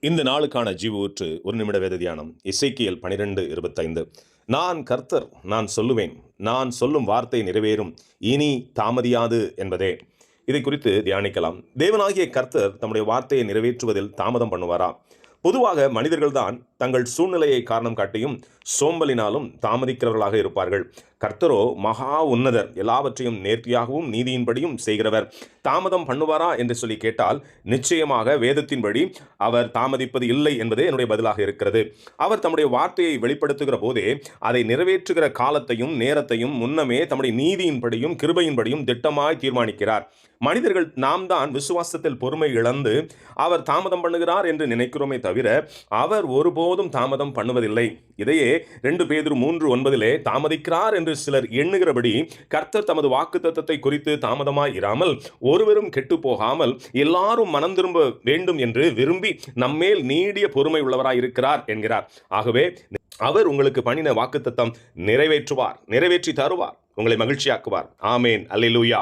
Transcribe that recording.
இந்த நாளுக்கான ஜீவ ஊற்று ஒரு நிமிட வேத தியானம் இசைக்கியல் பனிரெண்டு இருபத்தைந்து. நான் கர்த்தர் நான் சொல்லுவேன். நான் சொல்லும் வார்த்தை நிறைவேறும். இனி தாமதியாது என்பதே. இதை குறித்து தியானிக்கலாம். தேவனாகிய கர்த்தர் தம்முடைய வார்த்தையை நிறைவேற்றுவதில் தாமதம் பண்ணுவாரா? பொதுவாக மனிதர்கள்தான் தங்கள் சூழ்நிலையை காரணம் காட்டியும் சோம்பலினாலும் தாமதிக்கிறவர்களாக இருப்பார்கள். கர்த்தரோ மகா உன்னதர் எல்லாவற்றையும் நேர்த்தியாகவும் நீதியின்படியும் செய்கிறவர். தாமதம் பண்ணுவாரா என்று சொல்லி கேட்டால் நிச்சயமாக வேதத்தின்படி அவர் தாமதிப்பது இல்லை என்பதே என்னுடைய பதிலாக இருக்கிறது. அவர் தம்முடைய வார்த்தையை வெளிப்படுத்துகிற போதே அதை நிறைவேற்றுகிற காலத்தையும் நேரத்தையும் முன்னமே தம்முடைய நீதியின்படியும் கிருபையின்படியும் திட்டமாய் தீர்மானிக்கிறார். மனிதர்கள் நாம் தான் விசுவாசத்தில் பொறுமை இழந்து அவர் தாமதம் பண்ணுகிறார் என்று நினைக்கிறோமே தவிர அவர் ஒருபோதும் தாமதம் பண்ணுவதில்லை. இதையே ரெண்டு பேதர் மூன்று ஒன்பதிலே தாமதிக்கிறார் என்று சிலர் எண்ணுகிறபடி கர்த்தர் தமது வாக்குத்தத்தத்தை குறித்து தாமதமாய் இராமல் ஒருவரும் கெட்டு போகாமல் எல்லாரும் மனம் திரும்ப வேண்டும் என்று விரும்பி நம்மேல் நீடிய பொறுமை உள்ளவராய் இருக்கிறார் என்கிறார். ஆகவே அவர் உங்களுக்கு பண்ணின வாக்குத்தத்தம் நிறைவேற்றுவார் நிறைவேற்றி தருவார் உங்களை மகிழ்ச்சியாக்குவார். ஆமேன். அல்லேலூயா.